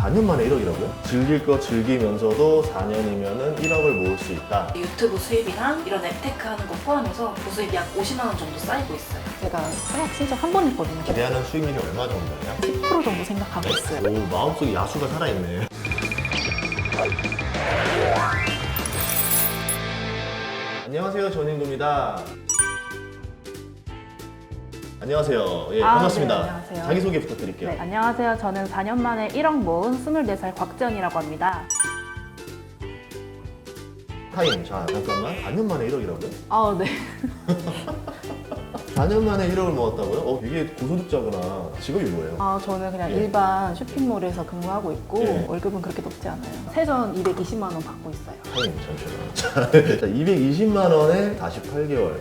4년 만에 1억이라고요? 즐길 거 즐기면서도 4년이면은 1억을 모을 수 있다. 유튜브 수입이랑 이런 앱테크 하는 거 포함해서 부수입이 약 50만 원 정도 쌓이고 있어요. 제가 청약 신청 한 번 했거든요. 기대하는 수익률이 얼마 정도예요? 10% 정도 생각하고 있어요. 오, 마음속에 야수가 살아있네. 안녕하세요, 전인구입니다. 안녕하세요. 예, 아, 반갑습니다. 네, 안녕하세요. 자기소개 부탁드릴게요. 네, 안녕하세요. 저는 4년 만에 1억 모은 24살 곽지연이라고 합니다. 타임, 자, 잠깐만. 4년 만에 1억이라고요? 아, 네. 4년 만에 1억을 모았다고요? 어, 이게 고소득자구나. 직업이 뭐예요? 아, 저는 그냥 예. 일반 쇼핑몰에서 근무하고 있고 예. 월급은 그렇게 높지 않아요. 세전 220만 원 받고 있어요. 타임, 잠시만요. 자, 220만 원에 다시 8개월.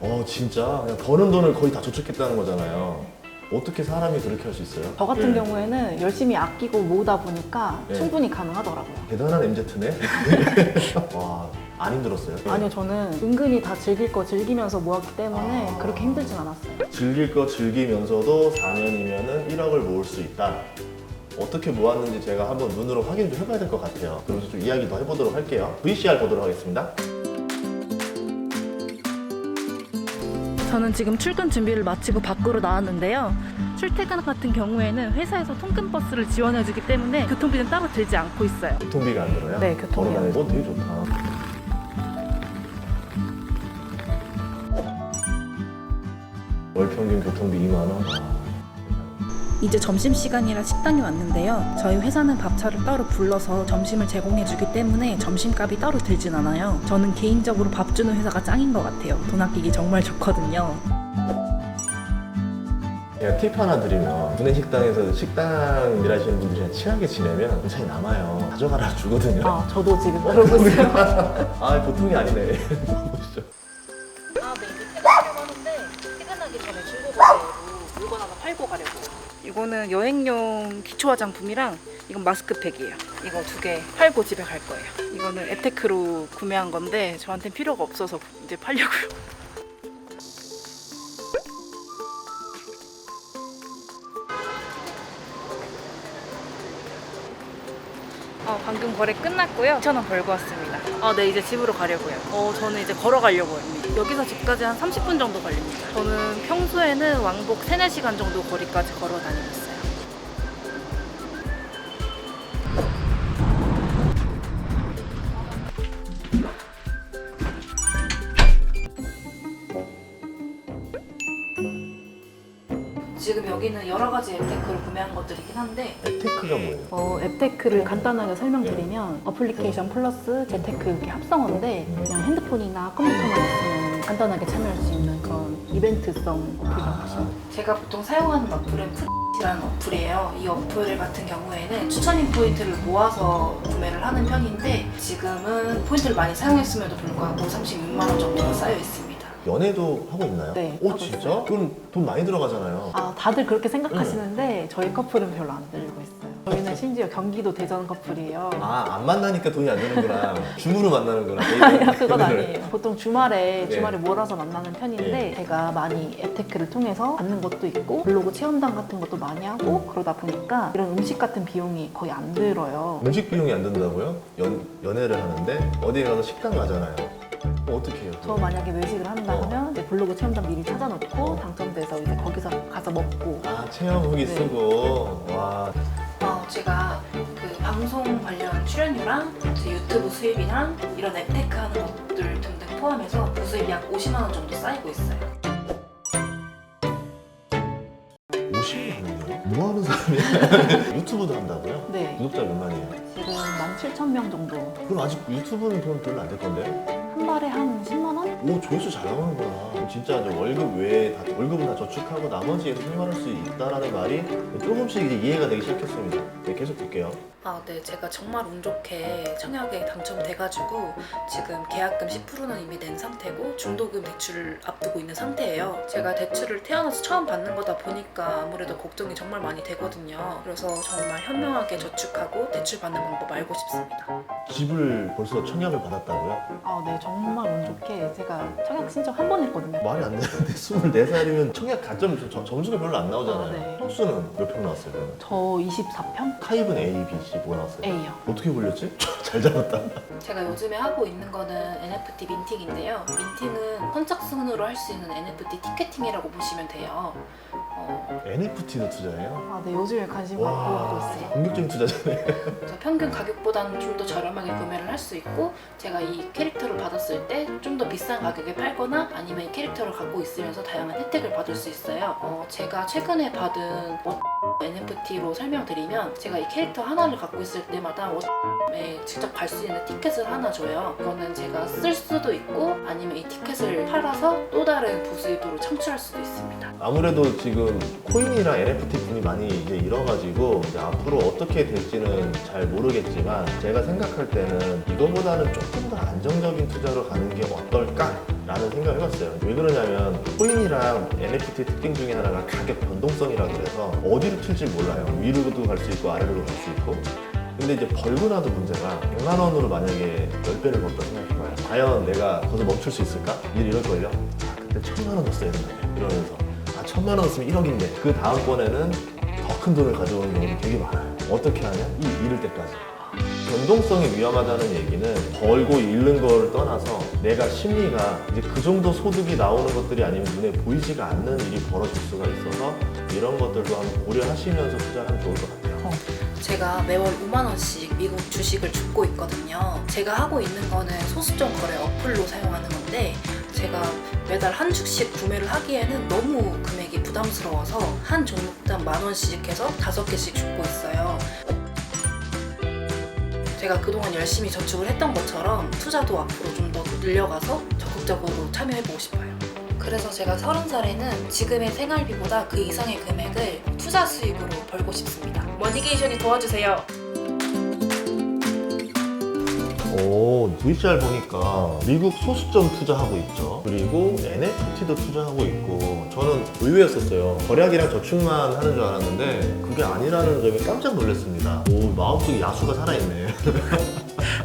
어, 진짜 그냥 버는 돈을 거의 다 저축했다는 거잖아요. 어떻게 사람이 그렇게 할 수 있어요? 저 같은 예. 경우에는 열심히 아끼고 모으다 보니까 예. 충분히 가능하더라고요. 대단한 MZ네. 와, 안 힘들었어요? 아니요, 저는 은근히 다 즐길 거 즐기면서 모았기 때문에 아. 그렇게 힘들진 않았어요. 즐길 거 즐기면서도 4년이면은 1억을 모을 수 있다. 어떻게 모았는지 제가 한번 눈으로 확인 좀 해봐야 될 것 같아요. 그러면서 좀 이야기 더 해보도록 할게요. VCR 보도록 하겠습니다. 저는 지금 출근 준비를 마치고 밖으로 나왔는데요. 출퇴근 같은 경우에는 회사에서 통근버스를 지원해주기 때문에 교통비는 따로 들지 않고 있어요. 교통비가 안 들어요? 네, 교통비 안 걸어다니고 되게 좋다. 월 평균 교통비 2만 원. 아, 이제 점심시간이라 식당에 왔는데요. 저희 회사는 밥차를 따로 불러서 점심을 제공해주기 때문에 점심값이 따로 들진 않아요. 저는 개인적으로 밥 주는 회사가 짱인 것 같아요. 돈 아끼기 정말 좋거든요. 제가 팁 하나 드리면 구내 식당에서 식당 일하시는 분들이랑 친하게 지내면 차이 남아요. 가져가라 주거든요. 아, 저도 지금 그러고 있어요. 아 보통이 아니네. 보시죠. 이거는 여행용 기초 화장품이랑 이건 마스크팩이에요. 이거 두 개 팔고 집에 갈 거예요. 이거는 앱테크로 구매한 건데 저한테 필요가 없어서 이제 팔려고요. 어, 방금 거래 끝났고요. 2,000원 벌고 왔습니다. 아, 네, 이제 집으로 가려고요. 어, 저는 이제 걸어가려고요. 여기서 집까지 한 30분 정도 걸립니다. 저는 평소에는 왕복 3, 4시간 정도 거리까지 걸어 다니고 있어요. 여기는 여러 가지 앱테크를 구매한 것들이긴 한데 앱테크가 뭐예요? 어, 앱테크를 간단하게 설명드리면 어플리케이션 플러스 재테크 이렇게 합성어인데 그냥 핸드폰이나 컴퓨터만 있으면 간단하게 참여할 수 있는 그런 이벤트성 어플이라고 보시면 돼요. 제가 보통 사용하는 어플은 푸이라는 어플이에요. 이 어플 같은 경우에는 추천인 포인트를 모아서 구매를 하는 편인데 지금은 포인트를 많이 사용했음에도 불구하고 36만 원 정도가 쌓여 있습니다. 연애도 하고 있나요? 네, 오 하고 진짜? 있어요. 그럼 돈 많이 들어가잖아요. 아, 다들 그렇게 생각하시는데 저희 커플은 별로 안 들고 있어요. 저희는 심지어 경기도 대전 커플이에요. 아 안 만나니까 돈이 안 드는구나. 줌으로 만나는구나. 아니요, 그건 아니에요. 보통 주말에 네. 주말에 몰아서 만나는 편인데 제가 많이 앱테크를 통해서 받는 것도 있고 블로그 체험단 같은 것도 많이 하고 그러다 보니까 이런 음식 같은 비용이 거의 안 들어요. 음식 비용이 안 든다고요? 연, 연애를 하는데 어디에 가서 식당 가잖아요. 그럼 어떻게 해요? 저 만약에 외식을 한다 어. 하면 이제 블로그 체험단 미리 찾아놓고 당첨돼서 이제 거기서 가서 먹고 아 체험 후기 네. 쓰고 와 어, 제가 그 방송 관련 출연료랑 제 유튜브 수입이랑 이런 앱테크 하는 것들 등등 포함해서 부수입이 약 50만 원 정도 쌓이고 있어요. 50만 원이요? 뭐 하는 사람이야? 유튜브도 한다고요? 네 구독자 몇 만이에요? 지금 17,000명 정도 그럼 아직 유튜브는 돈 별로 안 될 건데? 한 달에 한 10만 원? 오 조회수 잘 나오는구나. 진짜 저 월급 외에 다 월급은 다 저축하고 나머지에서 생활할 수 있다라는 말이 조금씩 이제 이해가 되기 시작했습니다. 네, 계속 볼게요. 아, 네. 제가 정말 운 좋게 청약에 당첨돼가지고 지금 계약금 10%는 이미 낸 상태고 중도금 대출을 앞두고 있는 상태예요. 제가 대출을 태어나서 처음 받는 거다 보니까 아무래도 걱정이 정말 많이 되거든요. 그래서 정말 현명하게 저축하고 대출 받는 방법 알고 싶습니다. 집을 벌써 청약을 받았다고요? 아, 네 정말 운 좋게 제가 청약 신청 한 번 했거든요. 말이 안 되는데 24살이면 청약 가점 저- 점수가 별로 안 나오잖아요. 아, 네. 평수는 몇 평 나왔어요? 그러면? 저 24평? 타입은 A, B, C 뭐 나왔어요? A요. 어떻게 골렸지? 잘 잡았다. 제가 요즘에 하고 있는 거는 NFT 민팅인데요. 민팅은 선착순으로 할 수 있는 NFT 티켓팅이라고 보시면 돼요. 어, NFT도 투자해요? 아, 네, 요즘에 관심 하고 와, 있어요. 공격적인 투자잖아요. 그래서 평균 가격보다는 좀 더 저렴하게 구매를 할 수 있고 제가 이 캐릭터를 받았을 때 좀 더 비싼 가격에 팔거나 아니면 이 캐릭터를 갖고 있으면서 다양한 혜택을 받을 수 있어요. 어, 제가 최근에 받은 워- NFT로 설명드리면 제가 이 캐릭터 하나를 갖고 있을 때마다 워에 직접 갈 수 있는 티켓을 하나 줘요. 이거는 제가 쓸 수도 있고 아니면 이 티켓을 팔아서 또 다른 부수입으로 창출할 수도 있습니다. 아무래도 지금 코인이랑 NFT 붐이 많이 이제 일어가지고 이제 앞으로 어떻게 될지는 잘 모르겠지만 제가 생각할 때는 이거보다는 조금 더 안정적인 투자로 가는 게 어떨까 라는 생각을 해봤어요. 왜 그러냐면 코인이랑 NFT 특징 중에 하나가 가격 변동성이라고 그래서 어디로 튈지 몰라요. 위로도 갈 수 있고 아래로도 갈 수 있고 근데 이제 벌고 나도 문제가 100만 원으로 만약에 10배를 벌다 생각해봐요. 과연 내가 거기서 멈출 수 있을까? 일 이럴걸요? 아, 그때 천만 원 넣었어야 된다. 이러면서 아, 천만 원 넣었으면 1억인데 그 다음번에는 더 큰 돈을 가져오는 경우도 되게 많아요. 어떻게 하냐? 이 잃을 때까지. 변동성이 위험하다는 얘기는 벌고 잃는 걸 떠나서 내가 심리가 이제 그 정도 소득이 나오는 것들이 아니면 눈에 보이지가 않는 일이 벌어질 수가 있어서 이런 것들도 한번 고려하시면서 투자하면 좋을 것 같아요. 제가 매월 5만 원씩 미국 주식을 줍고 있거든요. 제가 하고 있는 거는 소수점 거래 어플로 사용하는 건데 제가 매달 한 주씩 구매를 하기에는 너무 금액이 부담스러워서 한 종목당 만 원씩 해서 다섯 개씩 줍고 있어요. 제가 그동안 열심히 저축을 했던 것처럼 투자도 앞으로 좀 더 늘려가서 적극적으로 참여해보고 싶어요. 그래서 제가 서른 살에는 지금의 생활비보다 그 이상의 금액을 투자 수익으로 벌고 싶습니다. 머니게이션이 도와주세요. 오, VCR 보니까 미국 소수점 투자하고 있죠. 그리고 NFT도 투자하고 있고, 저는 의외였었어요. 절약이랑 저축만 하는 줄 알았는데, 그게 아니라는 점에 깜짝 놀랐습니다. 오, 마음속에 야수가 살아있네.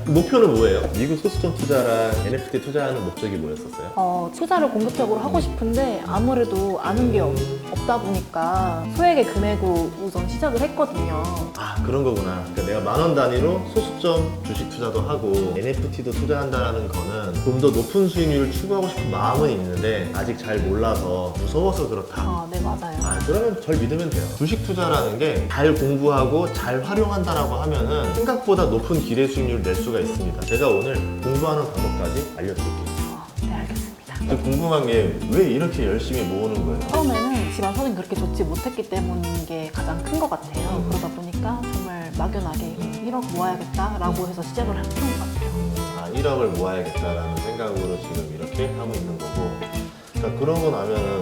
목표는 뭐예요? 미국 소수점 투자랑 NFT 투자하는 목적이 뭐였었어요? 어, 투자를 공격적으로 하고 싶은데 아무래도 아는 게 없, 다 보니까 소액의 금액으로 우선 시작을 했거든요. 아 그런 거구나. 그러니까 내가 만 원 단위로 소수점 주식 투자도 하고 NFT도 투자한다라는 거는 좀 더 높은 수익률을 추구하고 싶은 마음은 있는데 아직 잘 몰라서 무서워서 그렇다. 아, 네, 맞아요. 아 그러면 절 믿으면 돼요. 주식 투자라는 게 잘 공부하고 잘 활용한다라고 하면은 생각보다 높은 기대 수익률을 낼 수가 있습니다. 제가 오늘 공부하는 방법까지 알려드릴게요. 아, 네, 알겠습니다. 근데 궁금한 게 왜 이렇게 열심히 모으는 거예요? 처음에는 집안 선이 그렇게 좋지 못했기 때문인 게 가장 큰 것 같아요. 음. 그러다 보니까 정말 막연하게 1억 모아야겠다라고 해서 시작을 했던 것 같아요. 아, 1억을 모아야겠다라는 생각으로 지금 이렇게 하고 있는 거고. 그러니까 그러고 나면은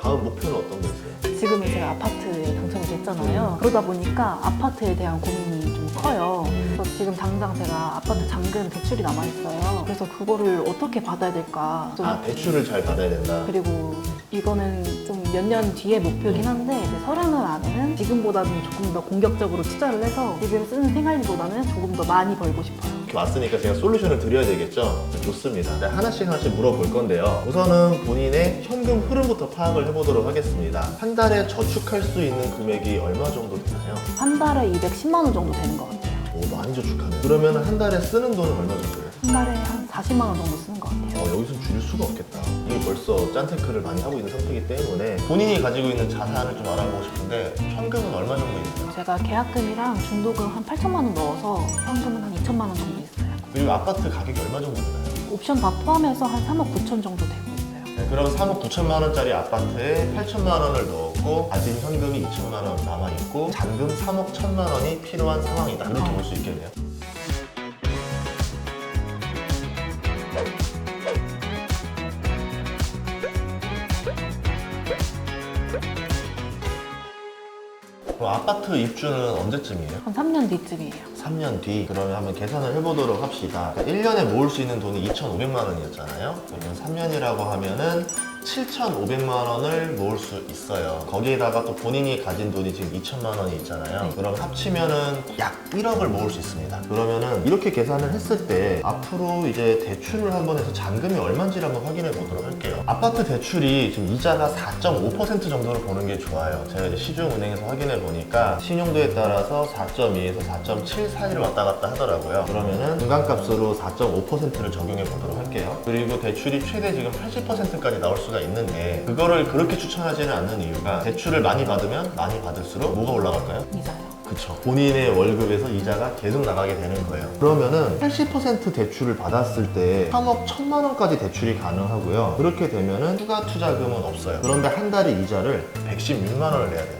다음 목표는 어떤 거 있어요? 지금은 제가 아파트에 당첨이 됐잖아요. 그러다 보니까 아파트에 대한 고민이 좀 커요. 그래서 지금 당장 제가 아파트 잔금 대출이 남아있어요. 그래서 그거를 어떻게 받아야 될까. 좀 아 대출을 잘 받아야 된다. 그리고 이거는 좀 몇 년 뒤의 목표긴 한데 이제 서른 안에는 지금보다는 조금 더 공격적으로 투자를 해서 지금 쓰는 생활비보다는 조금 더 많이 벌고 싶어요. 이렇게 왔으니까 제가 솔루션을 드려야 되겠죠? 좋습니다. 네, 하나씩 하나씩 물어볼 건데요. 우선은 본인의 현금 흐름부터 파악을 해보도록 하겠습니다. 한 달에 저축할 수 있는 금액이 얼마 정도 되나요? 한 달에 210만 원 정도 되는 것 같아요. 오, 많이 저축하네. 그러면 한 달에 쓰는 돈은 얼마 정도예요? 한 달에 한 40만 원 정도 쓰는 것 같아요. 어, 여기서 줄일 수가 없겠다. 이게 벌써 짠테크를 많이 하고 있는 상태이기 때문에 본인이 가지고 있는 자산을 좀 알아보고 싶은데 현금은 얼마 정도 있나요? 제가 계약금이랑 중도금 한 8천만 원 넣어서 현금은 한 2천만 원 정도 있어요. 그리고 아파트 가격이 얼마 정도 되나요? 옵션 다 포함해서 한 3억 9천 정도 되고 있어요. 네, 그럼 3억 9천만 원짜리 아파트에 8천만 원을 넣었고 가진 현금이 2천만 원 남아 있고 잔금 3억 1천만 원이 필요한 상황이다. 이렇게 볼 수 있겠네요. 아파트 입주는 언제쯤이에요? 한 3년 뒤쯤이에요. 3년 뒤 그러면 한번 계산을 해보도록 합시다. 1년에 모을 수 있는 돈이 2,500만 원이었잖아요. 그러면 3년이라고 하면은 7,500만 원을 모을 수 있어요. 거기에다가 또 본인이 가진 돈이 지금 2천만 원이 있잖아요. 네. 그럼 합치면은 약 1억을 모을 수 있습니다. 그러면은 이렇게 계산을 했을 때 앞으로 이제 대출을 한번 해서 잔금이 얼마인지를 한번 확인해 보도록 할게요. 아파트 대출이 지금 이자가 4.5% 정도를 보는 게 좋아요. 제가 이제 시중은행에서 확인해 보니까 신용도에 따라서 4.2에서 4.7 사이를 왔다 갔다 하더라고요. 그러면은 중간값으로 4.5%를 적용해 보도록 할게요. 그리고 대출이 최대 지금 80%까지 나올 수가 있는데 그거를 그렇게 추천하지는 않는 이유가 대출을 많이 받으면 많이 받을수록 뭐가 올라갈까요? 이자요. 그쵸. 본인의 월급에서 이자가 계속 나가게 되는 거예요. 그러면은 80% 대출을 받았을 때 3억 1천만 원까지 대출이 가능하고요. 그렇게 되면은 추가 투자금은 없어요. 그런데 한 달에 이자를 116만 원을 내야 돼요.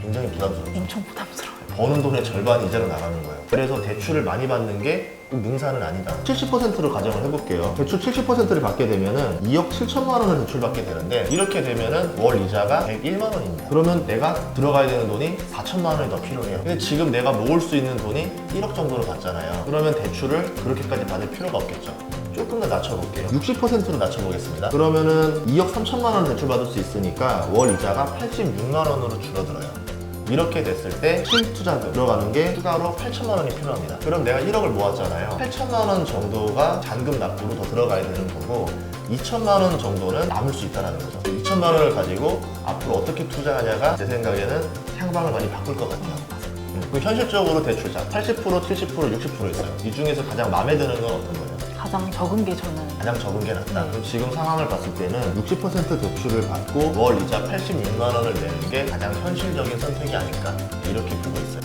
굉장히 부담스럽죠. 엄청 부담스러워요. 버는 돈의 절반이 이자로 나가는 거예요. 그래서 대출을 많이 받는 게꼭 능사는 아니다. 70%로 가정을 해볼게요. 대출 70%를 받게 되면은 2억 7천만 원을 대출받게 되는데 이렇게 되면은 월 이자가 101만 원입니다. 그러면 내가 들어가야 되는 돈이 4천만 원이 더 필요해요. 근데 지금 내가 모을 수 있는 돈이 1억 정도로 받잖아요. 그러면 대출을 그렇게까지 받을 필요가 없겠죠. 조금 더 낮춰볼게요. 60%로 낮춰보겠습니다. 그러면은 2억 3천만 원 대출받을 수 있으니까 월 이자가 86만 원으로 줄어들어요. 이렇게 됐을 때 실투자금 들어가는 게 추가로 8천만 원이 필요합니다. 그럼 내가 1억을 모았잖아요. 8천만 원 정도가 잔금 납부로 더 들어가야 되는 거고 2천만 원 정도는 남을 수 있다는 거죠. 2천만 원을 가지고 앞으로 어떻게 투자하냐가 제 생각에는 향방을 많이 바꿀 것 같아요. 음, 그리고 현실적으로 대출자 80%, 70%, 60% 있어요. 이 중에서 가장 마음에 드는 건 어떤 거예요? 가장 적은 게 저는 가장 적은 게 낫다. 그럼 지금 상황을 봤을 때는 60% 대출을 받고 월 이자 86만 원을 내는 게 가장 현실적인 선택이 아닐까 이렇게 보고 있어요.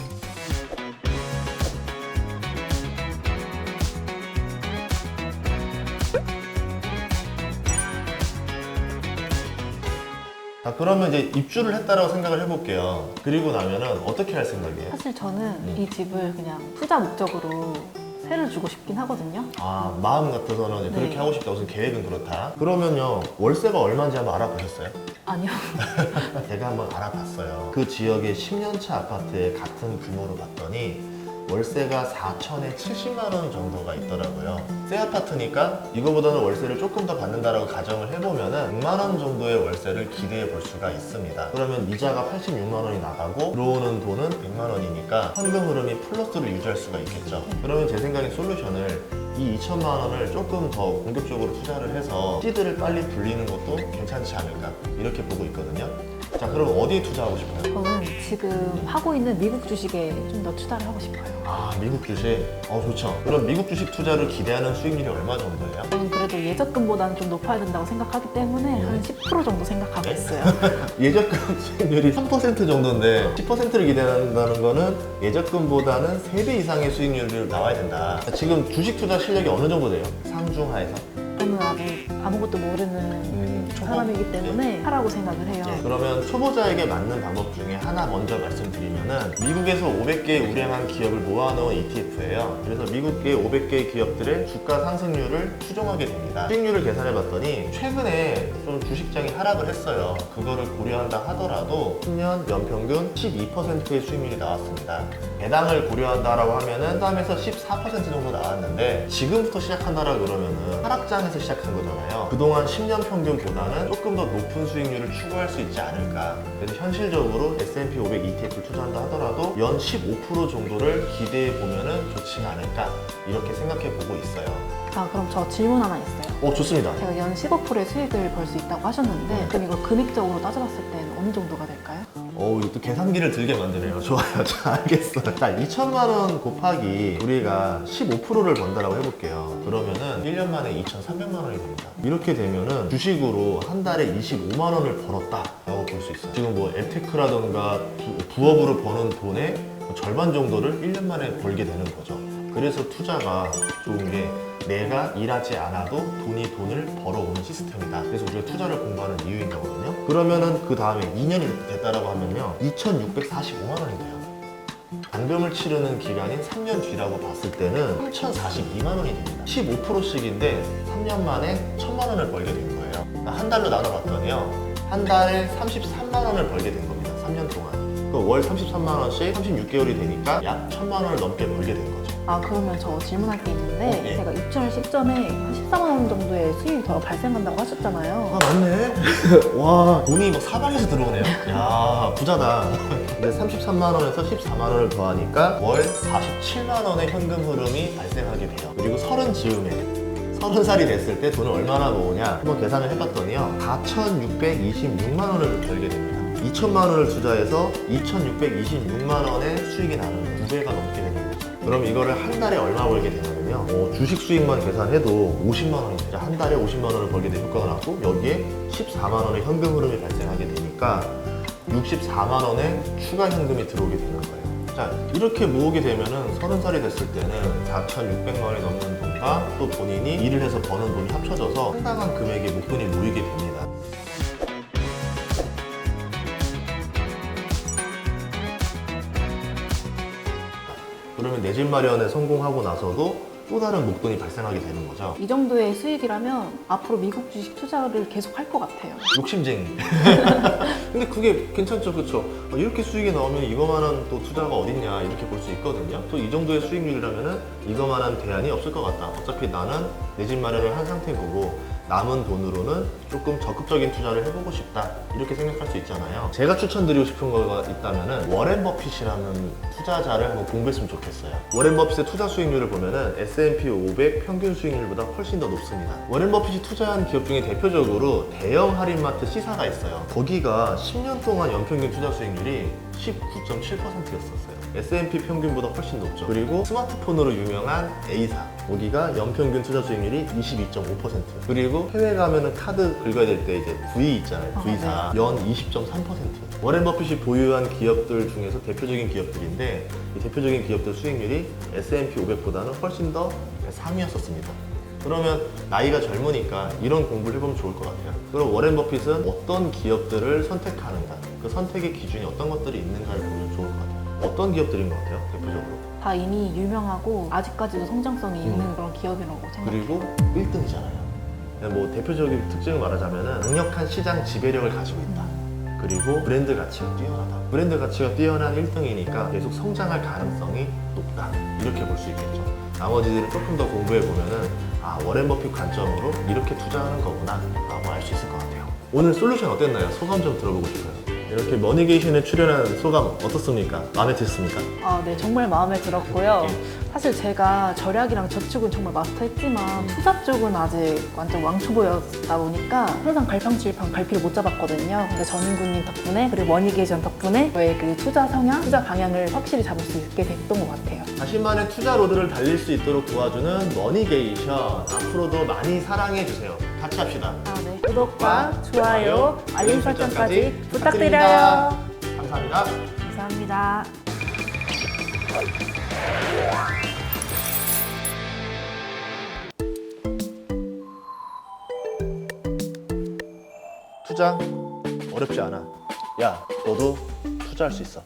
자 그러면 이제 입주를 했다라고 생각을 해볼게요. 그리고 나면은 어떻게 할 생각이에요? 사실 저는 음. 이 집을 그냥 투자 목적으로 세를 주고 싶긴 하거든요. 아 마음 같아서는 이제 그렇게 네. 하고 싶다. 무슨 계획은 그렇다. 그러면요 월세가 얼마인지 한번 알아보셨어요? 아니요. 제가 한번 알아봤어요. 그 지역의 10년차 아파트의 같은 규모로 봤더니 월세가 4천에 70만 원 정도가 있더라고요. 새 아파트니까 이거보다는 월세를 조금 더 받는다라고 가정을 해보면은 100만 원 정도의 월세를 기대해 볼 수가 있습니다. 그러면 이자가 86만 원이 나가고 들어오는 돈은 100만 원이니까 현금 흐름이 플러스를 유지할 수가 있겠죠. 그러면 제 생각에 솔루션을 이 2천만 원을 조금 더 공격적으로 투자를 해서 시드를 빨리 불리는 것도 괜찮지 않을까 이렇게 보고 있거든요. 자 그럼 어디에 투자하고 싶어요? 저는 지금 하고 있는 미국 주식에 좀 더 투자를 하고 싶어요. 아 미국 주식 어 좋죠. 그럼 미국 주식 투자를 기대하는 수익률이 얼마 정도예요? 저는 그래도 예적금보다는 좀 높아야 된다고 생각하기 때문에 한 10% 정도 생각하고 네? 있어요. 예적금 수익률이 3% 정도인데 10%를 기대한다는 거는 예적금보다는 3배 이상의 수익률이 나와야 된다. 지금 주식 투자 실력이 어느 정도 돼요? 상중하에서? 저는 아직 아무것도 모르는 음, 초보? 사람이기 때문에 하라고 생각을 해요. 네, 그러면 초보자에게 맞는 방법 중에 하나 먼저 말씀드리면은 미국에서 500개 우량한 기업을 모아놓은 ETF예요. 그래서 미국의 500개 기업들의 주가 상승률을 추종하게 됩니다. 수익률을 계산해봤더니 최근에 좀 주식장이 하락을 했어요. 그거를 고려한다 하더라도 10년 연평균 12%의 수익률이 나왔습니다. 배당을 고려한다라고 하면은 13에서 14% 정도 나왔는데 지금부터 시작한다라 그러면은 하락장에서 시작한 거잖아요. 그동안 10년 평균보다는 조금 더 높은 수익률을 추구할 수 있지 않을까. 그래서 현실적으로 S&P 500 ETF를 투자한다 하더라도 연 15% 정도를 기대해 보면은 좋지 않을까 이렇게 생각해 보고 있어요. 아 그럼 저 질문 하나 있어요. 어 좋습니다. 제가 연 15%의 수익을 벌 수 있다고 하셨는데 그럼 이거 금액적으로 따져봤을 때는 어느 정도가 될까요? 어, 이거 또 계산기를 들게 만드네요. 좋아요. 자, 알겠어. 자, 2천만 원 곱하기 우리가 15%를 번다라고 해볼게요. 그러면은 1년 만에 2,300만 원이 됩니다. 이렇게 되면은 주식으로 한 달에 25만 원을 벌었다 라고 볼 수 있어요. 지금 뭐 앱테크라던가 부- 부업으로 버는 돈의 절반 정도를 1년 만에 벌게 되는 거죠. 그래서 투자가 좋은 게 내가 일하지 않아도 돈이 돈을 벌어오는 시스템이다. 그래서 우리가 투자를 공부하는 이유인 거거든요. 그러면은 그 다음에 2년이 됐다라고 하면요. 2,645만 원이 돼요. 잔금을 치르는 기간인 3년 뒤라고 봤을 때는 3,042만 원이 됩니다. 15%씩인데 3년 만에 1,000만 원을 벌게 된 거예요. 한 달로 나눠봤더니요. 한 달에 33만 원을 벌게 된 겁니다. 3년 동안. 그 월 33만 원씩 36개월이 되니까 약 1,000만 원을 넘게 벌게 된 거죠. 아 그러면 저 질문할 게 있는데 어, 예. 제가 입주할 시점에 한 14만 원 정도의 수익이 더 발생한다고 하셨잖아요. 아 맞네. 와 돈이 막 사방에서 들어오네요. 야 부자다. 근데 33만 원에서 14만 원을 더하니까 월 47만 원의 현금 흐름이 발생하게 돼요. 그리고 서른 즈음에 서른 살이 됐을 때 돈을 얼마나 모으냐 한번 계산을 해봤더니요 4,626만 원을 벌게 됩니다. 2천만 원을 투자해서 2,626만 원의 수익이 나는 거예요. 두 배가 넘게 되는 거죠. 그럼 이거를 한 달에 얼마 벌게 되냐면요. 어, 주식 수익만 계산해도 50만 원입니다. 한 달에 50만 원을 벌게 된 효과가 나고 여기에 14만 원의 현금 흐름이 발생하게 되니까 64만 원의 추가 현금이 들어오게 되는 거예요. 자, 이렇게 모으게 되면은 30살이 됐을 때는 4,600만 원이 넘는 돈과 또 본인이 일을 해서 버는 돈이 합쳐져서 상당한 금액의 목돈이 모이게 됩니다. 집 마련에 성공하고 나서도 또 다른 목돈이 발생하게 되는 거죠. 이 정도의 수익이라면 앞으로 미국 주식 투자를 계속 할 것 같아요. 욕심쟁이. 근데 그게 괜찮죠, 그렇죠? 이렇게 수익이 나오면 이거만한 또 투자가 어딨냐 이렇게 볼 수 있거든요. 또 이 정도의 수익률이라면은 이거만한 대안이 없을 것 같다. 어차피 나는 내 집 마련을 한 상태고 남은 돈으로는 조금 적극적인 투자를 해보고 싶다 이렇게 생각할 수 있잖아요. 제가 추천드리고 싶은 거가 있다면은 워렌 버핏이라는 투자자를 한번 공부했으면 좋겠어요. 워렌 버핏의 투자 수익률을 보면은 S&P 500 평균 수익률보다 훨씬 더 높습니다. 워렌 버핏이 투자한 기업 중에 대표적으로 대형 할인마트 시사가 있어요. 거기가 10년 동안 연평균 투자 수익률이 19.7%였었어요. S&P 평균보다 훨씬 높죠. 그리고 스마트폰으로 유명한 A사. 여기가 연평균 투자 수익률이 22.5%. 그리고 해외 가면은 카드 긁어야 될 때 이제 V 있잖아요. 아, V사. 연 20.3%. 워렌 버핏이 보유한 기업들 중에서 대표적인 기업들인데 이 대표적인 기업들 수익률이 S&P 500보다는 훨씬 더 상위였었습니다. 그러면 나이가 젊으니까 이런 공부를 해보면 좋을 것 같아요. 그럼 워렌 버핏은 어떤 기업들을 선택하는가, 그 선택의 기준이 어떤 것들이 있는가를 보면 좋을 것 같아요. 어떤 기업들인 것 같아요, 대표적으로? 다 이미 유명하고 아직까지도 성장성이 있는 음. 그런 기업이라고 생각해요. 그리고 1등이잖아요. 뭐 대표적인 특징을 말하자면 강력한 시장 지배력을 가지고 있다. 그리고 브랜드 가치가 뛰어나다. 브랜드 가치가 뛰어난 1등이니까 계속 성장할 가능성이 높다. 이렇게 볼 수 있겠죠. 나머지들은 조금 더 공부해 보면은 아 워렌 버핏 관점으로 이렇게 투자하는 거구나 라고 알 수 있을 것 같아요. 오늘 솔루션 어땠나요? 소감 좀 들어보고 싶어요. 이렇게 머니게이션에 출연한 소감 어떻습니까? 마음에 드셨습니까? 아, 네, 정말 마음에 들었고요. 예. 사실 제가 절약이랑 저축은 정말 마스터했지만 투자 쪽은 아직 완전 왕초보였다 보니까 항상 갈팡질팡 갈피를 못 잡았거든요. 근데 전인구님 덕분에 그리고 머니게이션 덕분에 저의 그 투자 성향, 투자 방향을 확실히 잡을 수 있게 됐던 것 같아요. 자신만의 투자 로드를 달릴 수 있도록 도와주는 머니게이션 앞으로도 많이 사랑해 주세요. 같이 합시다. 아, 네. 구독과 좋아요, 알림 설정까지. 부탁드려요. 감사합니다. 감사합니다. 투자 어렵지 않아. 야, 너도 투자할 수 있어.